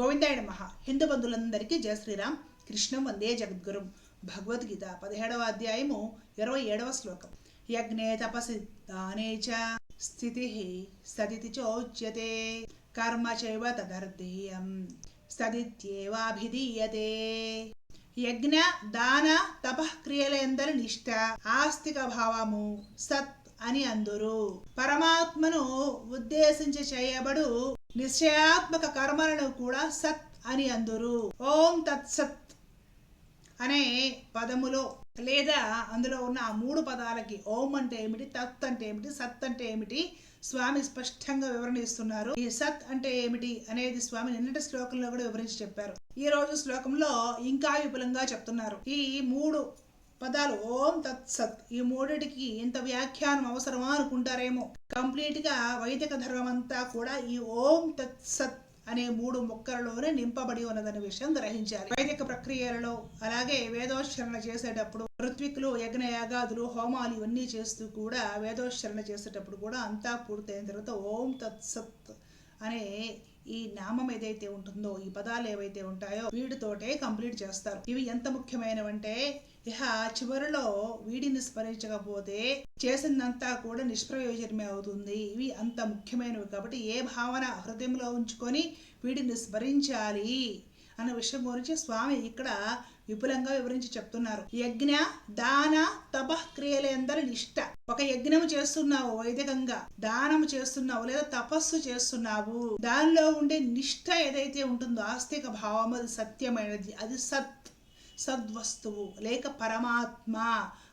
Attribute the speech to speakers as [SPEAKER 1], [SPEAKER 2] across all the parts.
[SPEAKER 1] గోవిందాయ మహా హిందూ బంధువులందరికీ జయ శ్రీరామ్. కృష్ణం వందే జగద్గురు. భగవద్గీత పదిహేడవ అధ్యాయము ఇరవై ఏడవ శ్లోకం. యజ్ఞే తపసి దానే చ స్థితి సదితి చోచ్యతే. కర్మ చైవ తదర్థేయం సదిత్యేవాభిధీయతే. యజ్ఞ దాన తపక్రియలందరి నిష్ట ఆస్తిక భావము సత్ అని అందురు. పరమాత్మను ఉద్దేశించి చేయబడు నిశ్చయాత్మక కర్మలను కూడా సత్ అని అందురు. ఓం తత్సత్ అనే పదములో లేదా అందులో ఉన్న ఆ మూడు పదాలకి ఓం అంటే ఏమిటి తత్ అంటే ఏమిటి సత్ అంటే ఏమిటి స్వామి స్పష్టంగా వివరణ ఇస్తున్నారు. ఈ సత్ అంటే ఏమిటి అనేది స్వామి నిన్నటి శ్లోకంలో కూడా వివరించి చెప్పారు. ఈ రోజు శ్లోకంలో ఇంకా విపులంగా చెప్తున్నారు. ఈ మూడు పదాలు ఓం తత్సత్ ఈ మూడిటికి ఇంత వ్యాఖ్యానం అవసరమా అనుకుంటారేమో. కంప్లీట్గా వైదిక ధర్మమంతా కూడా ఈ ఓం తత్సత్ అనే మూడు మొక్కలలోనే నింపబడి ఉన్నదనే విషయం గ్రహించాలి. వైదిక ప్రక్రియలలో అలాగే వేదోచ్చరణ చేసేటప్పుడు ఋత్వికులు యజ్ఞ యాగాదులు హోమాలు ఇవన్నీ చేస్తూ కూడా వేదోచ్చరణ చేసేటప్పుడు కూడా అంతా పూర్తయిన తర్వాత ఓం తత్సత్ అనే ఈ నామం ఏదైతే ఉంటుందో ఈ పదాలు ఏవైతే ఉంటాయో వీడితోటే కంప్లీట్ చేస్తారు. ఇవి ఎంత ముఖ్యమైనవంటే ఇహ చివరిలో వీడిని స్మరించకపోతే చేసిందంతా కూడా నిష్ప్రయోజనమే అవుతుంది. ఇవి అంత ముఖ్యమైనవి కాబట్టి ఏ భావన హృదయంలో ఉంచుకొని వీడిని స్మరించాలి అన్న విషయం గురించి స్వామి ఇక్కడ విపులంగా వివరించి చెప్తున్నారు. యజ్ఞ దాన తప క్రియలందరి నిష్ట. ఒక యజ్ఞము చేస్తున్నావు వైదికంగా దానం చేస్తున్నావు లేదా తపస్సు చేస్తున్నావు. దానిలో ఉండే నిష్ట ఏదైతే ఉంటుందో ఆస్తిక భావం అది సత్యమైనది. అది సత్ సద్వస్తువు లేక పరమాత్మ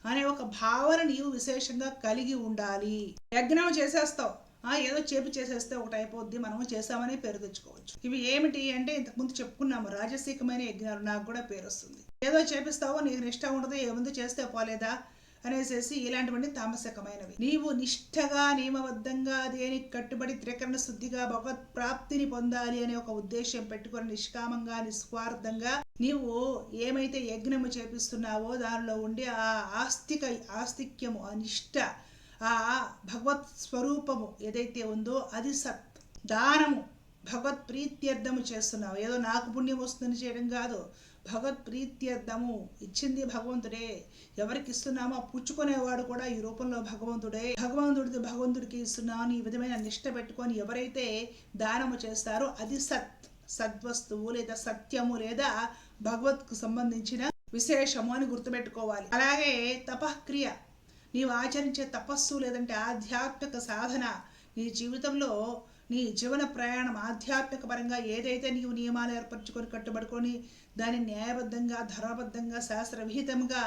[SPEAKER 1] అనే ఒక భావన నీవు విశేషంగా కలిగి ఉండాలి. యజ్ఞం చేసేస్తావు. ఏదో చేపి చేసేస్తే ఒకటి అయిపోద్ది మనము చేసామని పేరు తెచ్చుకోవచ్చు. ఇవి ఏమిటి అంటే ఇంతకుముందు చెప్పుకున్నాము రాజసీకమైన యజ్ఞాలు నాకు కూడా పేరు వస్తుంది. ఏదో చేపిస్తావో నీకు నిష్ట ఉండదు ఏముంది చేస్తే పోలేదా అనేసేసి ఇలాంటివన్నీ తామసకమైనవి. నీవు నిష్ఠగా నియమబద్ధంగా దేనికి కట్టుబడి త్రికరణ శుద్ధిగా భగవత్ ప్రాప్తిని పొందాలి అనే ఒక ఉద్దేశం పెట్టుకొని నిష్కామంగా నిస్వార్థంగా నీవు ఏమైతే యజ్ఞము చేపిస్తున్నావో దానిలో ఉండే ఆ ఆస్తిక ఆస్తిక్యము ఆ నిష్ఠ ఆ భగవత్ స్వరూపము ఏదైతే ఉందో అది సత్ దానము. భగవత్ ప్రీత్యర్థము చేస్తున్నావు. ఏదో నాకు పుణ్యం వస్తుందని చేయడం కాదు. భగవత్ ప్రీత్యర్థము ఇచ్చింది భగవంతుడే. ఎవరికి ఇస్తున్నామో పుచ్చుకునేవాడు కూడా ఈ రూపంలో భగవంతుడే. భగవంతుడిది భగవంతుడికి ఇస్తున్నాను. ఈ విధమైన నిష్ట పెట్టుకొని ఎవరైతే దానము చేస్తారో అది సత్ సద్వస్తువు లేదా సత్యము లేదా భగవత్కు సంబంధించిన విశేషము అని గుర్తుపెట్టుకోవాలి. అలాగే తపక్రియ. నీవు ఆచరించే తపస్సు లేదంటే ఆధ్యాత్మిక సాధన నీ జీవితంలో నీ జీవన ప్రయాణం ఆధ్యాత్మిక పరంగా ఏదైతే నీవు నియమాలు ఏర్పరచుకొని కట్టుబడుకొని దాన్ని న్యాయబద్ధంగా ధర్మబద్ధంగా శాస్త్రవిహితంగా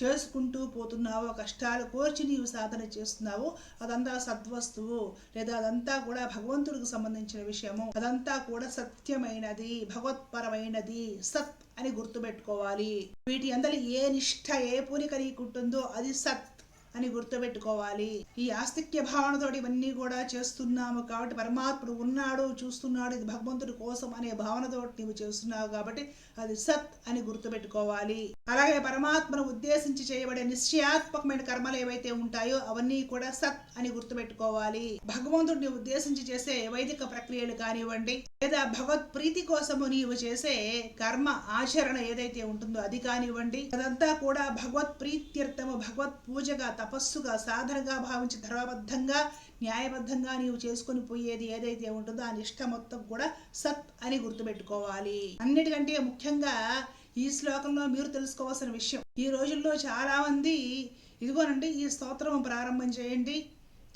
[SPEAKER 1] చేసుకుంటూ పోతున్నావో కష్టాలు కోర్చి నీవు సాధన చేస్తున్నావో అదంతా సద్వస్తువు లేదా అదంతా కూడా భగవంతుడికి సంబంధించిన విషయము. అదంతా కూడా సత్యమైనది భగవత్పరమైనది సత్ అని గుర్తుపెట్టుకోవాలి. వీటి అందరి ఏ నిష్ఠ ఏ పూనిక నీకుంటుందో అది సత్. అని గుర్తుపెట్టుకోవాలి. ఈ ఆస్తిక్య భావనతో ఇవన్నీ కూడా చేస్తున్నాము కాబట్టి పరమాత్ముడు ఉన్నాడు చూస్తున్నాడు ఇది భగవంతుడి కోసం అనే భావనతో నీవు చేస్తున్నావు కాబట్టి అది సత్ అని గుర్తుపెట్టుకోవాలి. అలాగే పరమాత్మను ఉద్దేశించి చేయబడే నిశ్చయాత్మకమైన కర్మలు ఏవైతే ఉంటాయో అవన్నీ కూడా సత్ అని గుర్తుపెట్టుకోవాలి. భగవంతుడిని ఉద్దేశించి చేసే వైదిక ప్రక్రియలు కానివ్వండి లేదా భగవత్ ప్రీతి కోసము నీవు చేసే కర్మ ఆచరణ ఏదైతే ఉంటుందో అది కానివ్వండి అదంతా కూడా భగవత్ ప్రీత్యర్థము భగవత్ పూజగా తపస్సుగా సాధనగా భావించి ధర్మబద్ధంగా న్యాయబద్ధంగా నీవు చేసుకొని పోయేది ఏదైతే ఉంటుందో ఆ నిష్ట మొత్తం కూడా సత్ అని గుర్తుపెట్టుకోవాలి. అన్నిటికంటే ముఖ్యంగా ఈ శ్లోకంలో మీరు తెలుసుకోవాల్సిన విషయం. ఈ రోజుల్లో చాలా మంది ఇదిగోనండి ఈ స్తోత్రం ప్రారంభం చేయండి.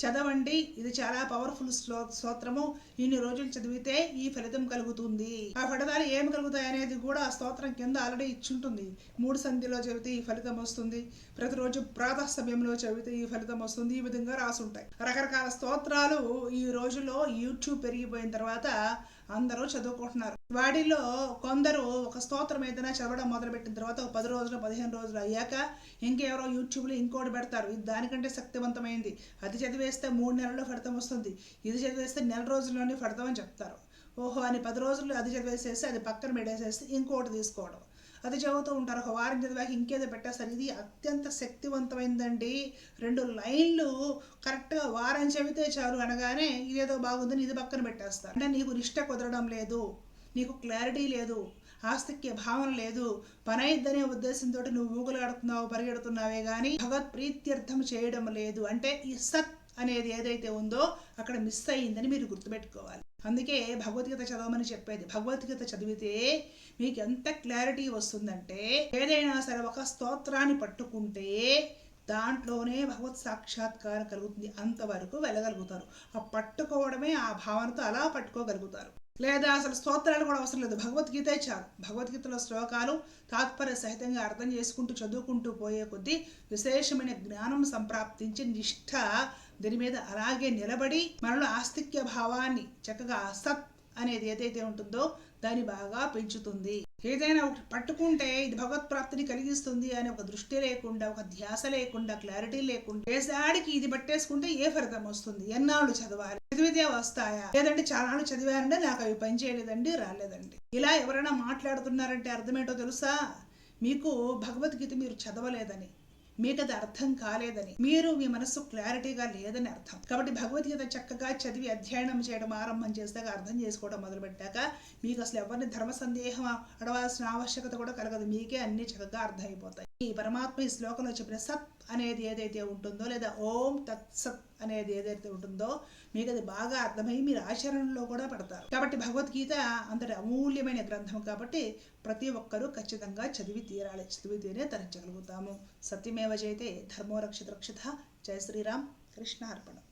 [SPEAKER 1] చదవండి. ఇది చాలా పవర్ఫుల్ శ్లో స్తోత్రము. ఇన్ని రోజులు చదివితే ఈ ఫలితం కలుగుతుంది. ఆ ఫలితాలు ఏమి కలుగుతాయి అనేది కూడా ఆ స్తోత్రం కింద ఆల్రెడీ ఇచ్చుంటుంది. మూడు సంధిలో చదివితే ఈ ఫలితం వస్తుంది. ప్రతిరోజు ప్రాత సమయంలో చదివితే ఈ ఫలితం వస్తుంది. ఈ విధంగా రాసుంటాయి. రకరకాల స్తోత్రాలు ఈ రోజుల్లో యూట్యూబ్ పెరిగిపోయిన తర్వాత అందరూ చదువుకుంటున్నారు. వాడిలో కొందరు ఒక స్తోత్రం ఏదైనా చదవడం మొదలుపెట్టిన తర్వాత ఒక పది రోజులు పదిహేను రోజులు అయ్యాక ఇంకెవరో యూట్యూబ్లో ఇంకోటి పెడతారు. ఇది దానికంటే శక్తివంతమైంది. అది చదివేస్తే మూడు నెలల్లో ఫలితం వస్తుంది. ఇది చదివేస్తే నెల రోజుల్లోనే ఫలితం అని చెప్తారు. ఓహో అని పది రోజులు అది చదివేసేసి అది పక్కన పెట్టేసేసి ఇంకోటి తీసుకోవడం. అది చదువుతూ ఉంటారు. ఒక వారం చదివాక ఇంకేదో పెట్టేస్తారు. ఇది అత్యంత శక్తివంతమైందండి. రెండు లైన్లు కరెక్ట్గా వారం చెబితే చాలు అనగానే ఇదేదో బాగుందని ఇది పక్కన పెట్టేస్తారు. అంటే నీకు నిష్ట కుదరడం లేదు. నీకు క్లారిటీ లేదు. ఆస్తిక్య భావన లేదు. పని అయిద్దనే ఉద్దేశంతో నువ్వు ఊగులాడుతున్నావు పరిగెడుతున్నావే కానీ భగవత్ ప్రీత్యర్థం చేయడం లేదు. అంటే ఈ సత్ అనేది ఏదైతే ఉందో అక్కడ మిస్ అయ్యిందని మీరు గుర్తుపెట్టుకోవాలి. అందుకే భగవద్గీత చదవమని చెప్పేది. భగవద్గీత చదివితే మీకు ఎంత క్లారిటీ వస్తుందంటే ఏదైనా సరే ఒక స్తోత్రాన్ని పట్టుకుంటే దాంట్లోనే భగవత్ సాక్షాత్కారం కలుగుతుంది. అంతవరకు వెళ్ళగలుగుతారు. ఆ పట్టుకోవడమే ఆ భావనతో అలా పట్టుకోగలుగుతారు. లేదా అసలు స్తోత్రాలు కూడా అవసరం లేదు. భగవద్గీతే చాలు. భగవద్గీతలో శ్లోకాలు తాత్పర్య సహితంగా అర్థం చేసుకుంటూ చదువుకుంటూ పోయే కొద్దీ విశేషమైన జ్ఞానం సంప్రాప్తించి నిష్ఠ దీని మీద అలాగే నిలబడి మనలో ఆస్తిక్య భావాన్ని చక్కగా సత్ అనేది ఏదైతే ఉంటుందో దాన్ని బాగా పెంచుతుంది. ఏదైనా ఒకటి పట్టుకుంటే ఇది భగవత్ ప్రాప్తిని కలిగిస్తుంది అనే ఒక దృష్టి లేకుండా ఒక ధ్యాస లేకుండా క్లారిటీ లేకుండా వేసాడికి ఇది పట్టేసుకుంటే ఏ ఫలితం వస్తుంది? ఎన్నాళ్ళు చదవాలి? చదివితే వస్తాయా? లేదంటే చాలా చదివారంటే నాకు అవి పని చేయలేదండి రాలేదండి. ఇలా ఎవరైనా మాట్లాడుతున్నారంటే అర్థమేంటో తెలుసా? మీకు భగవద్గీత మీరు చదవలేదని. మీకు అది అర్థం కాలేదని మీరు మీ మనస్సు క్లారిటీగా లేదని అర్థం. కాబట్టి భగవద్గీత చక్కగా చదివి అధ్యయనం చేయడం ఆరంభం చేస్తాక అర్థం చేసుకోవడం మొదలుపెట్టాక మీకు అసలు ఎవరిని ధర్మ సందేహం అడవాల్సిన ఆవశ్యకత కూడా కలగదు. మీకే అన్ని చక్కగా అర్థమైపోతాయి. ఈ పరమాత్మ ఈ శ్లోకంలో చెప్పిన సత్ అనేది ఏదైతే ఉంటుందో లేదా ఓం తత్ సత్ అనేది ఏదైతే ఉంటుందో మీకు అది బాగా అర్థమై మీరు ఆచరణలో కూడా పడతారు. కాబట్టి భగవద్గీత అంతటి అమూల్యమైన గ్రంథం కాబట్టి ప్రతి ఒక్కరూ ఖచ్చితంగా చదివి తీరాలి. చదివితేనే తరించగలుగుతాము సత్యమేవ జైతే ధర్మో రక్షిత రక్షిత. జయ శ్రీరామ్. కృష్ణ అర్పణం